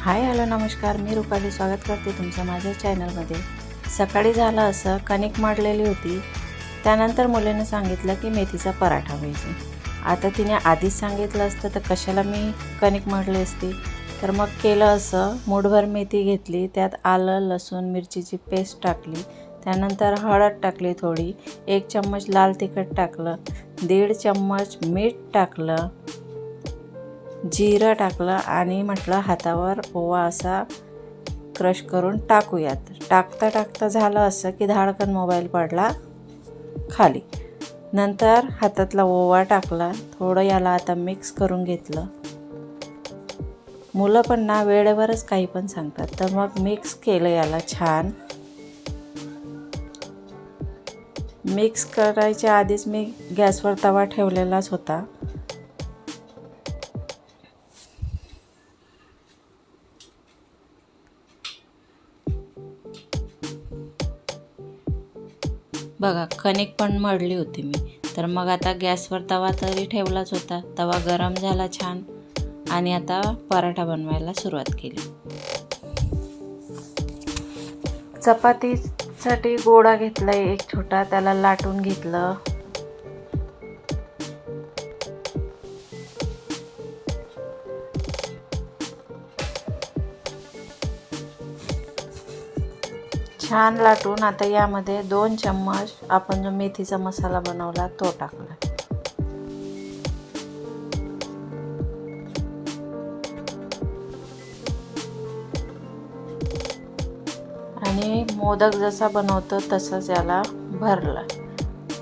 Hi hello नमस्कार. मी रुपाली स्वागत करते तुमचं माझ्या चॅनलमध्ये. सकाळी झालं असं कणिक मांडलेली होती. त्यानंतर मुलीनं सांगितलं की मेथीचा पराठा व्हायचा आता तिने आधीच सांगितलं असतं तर कशाला मी कणिक मांडली असती? तर मग केलं असं. मूठभर मेथी घेतली. त्यात आलं लसूण मिरचीची पेस्ट टाकली. त्यानंतर हळद टाकली थोडी. एक चम्मच लाल तिखट टाकलं. दीड चम्मच मीठ टाकलं. जिरं टाकलं आणि म्हटलं हातावर ओवा असा क्रश करून टाकूयात. टाकता टाकता झालं असं की धाडकन मोबाईल पडला खाली. नंतर हातातला ओवा टाकला थोडं याला आता मिक्स करून घेतलं. मुलं पण ना वेळेवरच काही पण सांगतात तर मग मिक्स केलं याला छान. मिक्स करायच्या आधीच मी गॅसवर तवा ठेवलेलाच होता. बघा कणिक पण मळली होती मी. तर मग आता गॅसवर तवा तरी ठेवलाच होता. तवा गरम झाला छान. आणि आता पराठा बनवायला सुरुवात केली. चपातीसाठी गोळा घेतला एक छोटा त्याला लाटून घेतलं. छान लाटून आता यामध्ये दोन चम्मच आपण जो मेथीचा मसाला बनवला तो टाकला आणि मोदक जसा बनवतो तसंच याला भरला.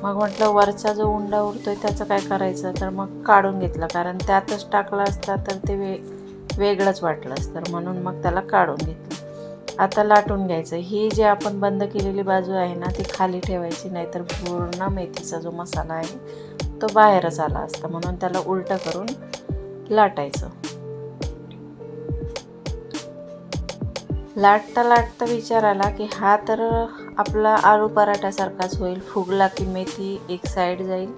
मग म्हटलं वरचा जो उंडा उरतोय त्याचं काय करायचं? तर मग काढून घेतलं. कारण त्यातच टाकला असता तर ते वे वेगळंच वाटलं असतं. म्हणून मग त्याला काढून घेतलं. आता लाटून घ्यायचं. ही जी आपण बंद केलेली बाजू आहे ना ती खाली ठेवायची नाहीतर पूर्ण मेथीचा जो मसाला आहे तो बाहेरच आला असता. म्हणून त्याला उलटं करून लाटायचं. लाटता लाटता विचार आला की हा तर आपला आळू पराठ्यासारखाच होईल. फुगला की मेथी एक साईड जाईल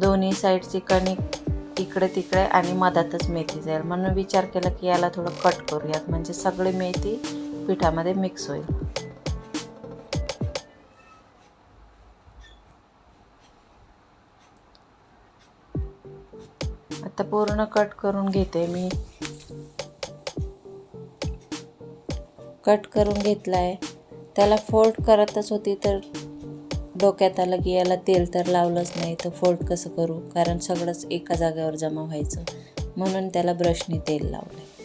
दोन्ही साईडची कणिक इकडे तिकडे आणि मधातच मेथी जाईल. म्हणून विचार केला की याला थोडं कट करूयात. म्हणजे सगळी मेथी पिठामध्ये मिक्स होईल. आता पूर्ण कट करून घेते मी. कट करून घेतला आहे त्याला फोल्ड करतच होती तर डोक्यात आलं की याला तेल तर लावलंच नाही तर फोल्ड कसं करू? कारण सगळंच एका जागेवर जमा व्हायचं. म्हणून त्याला ब्रशने तेल लावलं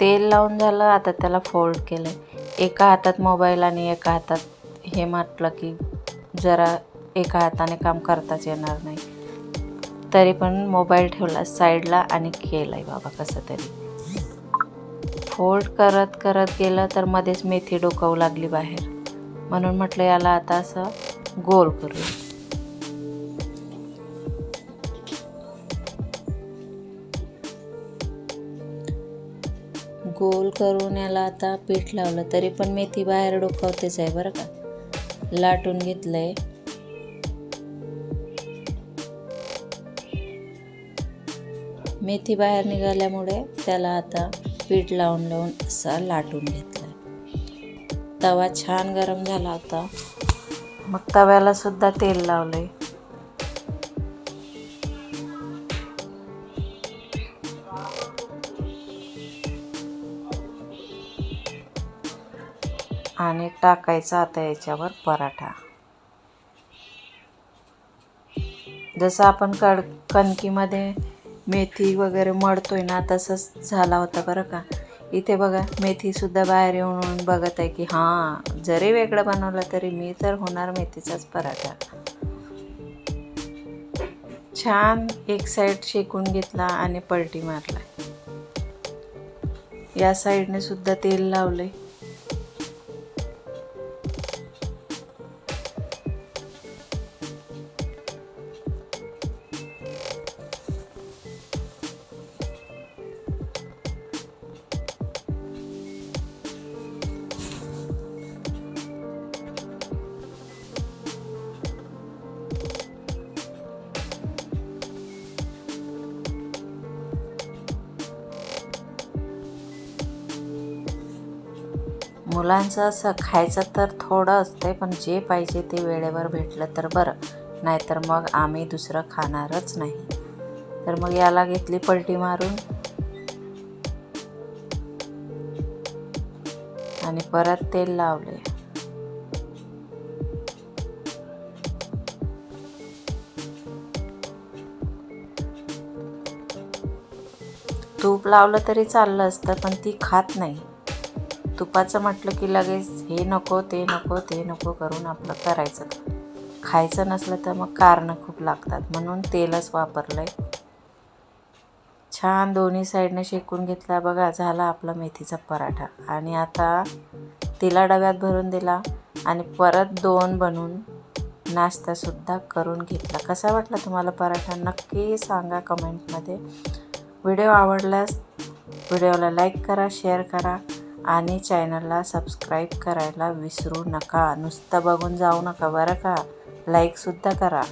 तेल लावून झालं आता त्याला फोल्ड केलं एका हातात मोबाईल आणि एका हातात हे म्हटलं की जरा एका हाताने काम करताच येणार नाही. तरी पण मोबाईल ठेवला साईडला आणि केलं आहे बाबा कसं तरी. फोल्ड करत करत गेलं तर मध्येच मेथी डोकावू लागली बाहेर. म्हणून म्हटलं याला आता असं गोल करूया. गोल करून याला आता पीठ लावलं तरी पण मेथी बाहेर डोकावतेच आहे बरं का? लाटून घेतलंय. मेथी बाहेर निघाल्यामुळे त्याला आता पीठ लावून लावून असा लाटून घेतला तवा छान गरम झाला होता. मग तव्याला सुद्धा तेल लावलंय. आणि टाकायचा आता याच्यावर पराठा. जसं आपण कड कणकीमध्ये मेथी वगैरे मळतोय ना तसंच झाला होता बरं का. इथे बघा मेथीसुद्धा बाहेर येऊन येऊन बघत आहे की हां जरी वेगळं बनवलं तरी मी तर होणार मेथीचाच पराठा. छान एक साईड शेकून घेतला आणि पलटी मारला. या साईडने सुद्धा तेल लावले मुलांचं असं खायचं तर थोडं असते पण जे पाहिजे ते वेळेवर भेटलं तर बरं. नाहीतर मग आम्ही दुसरं खाणारच नाही. तर मग याला घेतली पलटी मारून. आणि परत तेल लावले तूप लावलं तरी चाललं असतं पण ती खात नाही. तुपाचं म्हटलं की लगेच हे नको ते नको ते नको करून आपलं करायचं. खायचं नसलं तर मग कारणं खूप लागतात. म्हणून तेलच वापरलं आहे छान दोन्ही साईडनं शेकून घेतला. बघा झाला आपला मेथीचा पराठा. आणि आता तिला डब्यात भरून दिला आणि परत दोन बनवून नाश्तासुद्धा करून घेतला. कसा वाटला तुम्हाला पराठा? नक्की सांगा कमेंटमध्ये. व्हिडिओ आवडल्यास व्हिडिओला लाईक करा शेअर करा. आणि चॅनलला सबस्क्राईब करायला विसरू नका. नुसतं बघून जाऊ नका बरं का? लाईकसुद्धा करा.